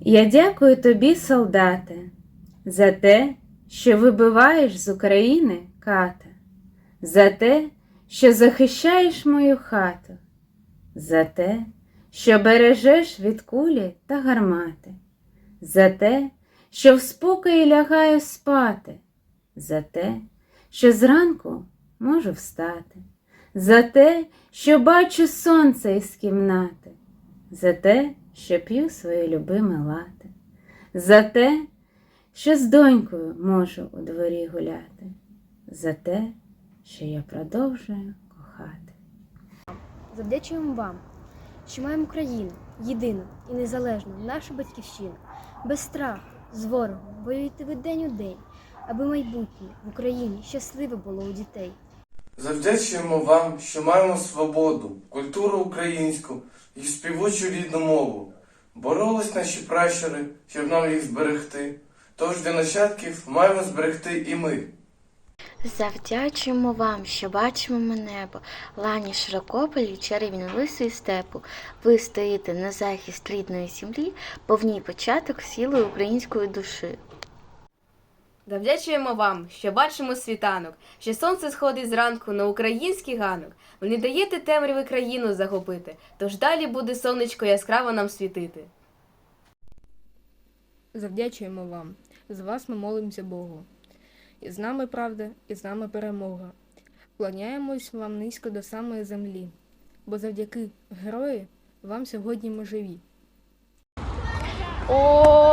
Я дякую тобі, солдате, за те, що вибиваєш з України ката, за те, що захищаєш мою хату, за те, що бережеш від кулі та гармати, за те, що в спокої лягаю спати, за те, що зранку можу встати, за те, що бачу сонце із кімнати, за те, що п'ю своє любиме лате, за те, що з донькою можу у дворі гуляти, за те, що я продовжую кохати. Завдячуємо вам, що маємо країну, єдину і незалежну, нашу батьківщину, без страху, з ворогом, воюєте ви день у день, аби майбутнє в Україні щасливе було у дітей. Завдячуємо вам, що маємо свободу, культуру українську і співучу рідну мову. Боролись наші пращури, щоб нам їх зберегти. Тож для нащадків маємо зберегти і ми. Завдячуємо вам, що бачимо ми небо, лані широкополі, чарівні лиси степу. Ви стоїте на захист рідної землі, повній початок сіли української душі. Завдячуємо вам, що бачимо світанок, що сонце сходить зранку на український ганок. Ви не даєте темряви країну захопити, тож далі буде сонечко яскраво нам світити. Завдячуємо вам. З вас ми молимося Богу. І з нами правда, і з нами перемога. Кланяємось вам низько до самої землі, бо завдяки герої вам сьогодні ми живі. Ой,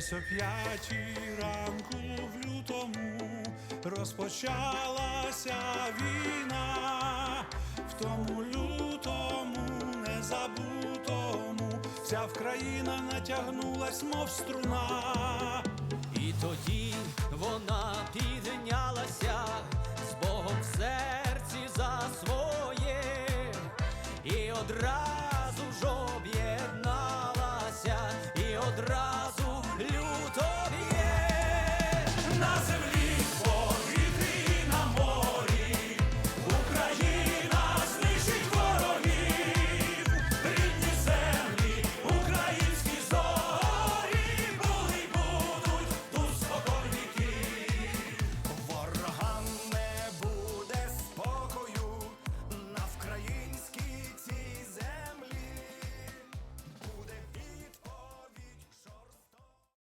Десь о п'ятій ранку в лютому розпочалася війна, в тому лютому незабутому вся Вкраїна натягнулась, мов струна. І тоді вона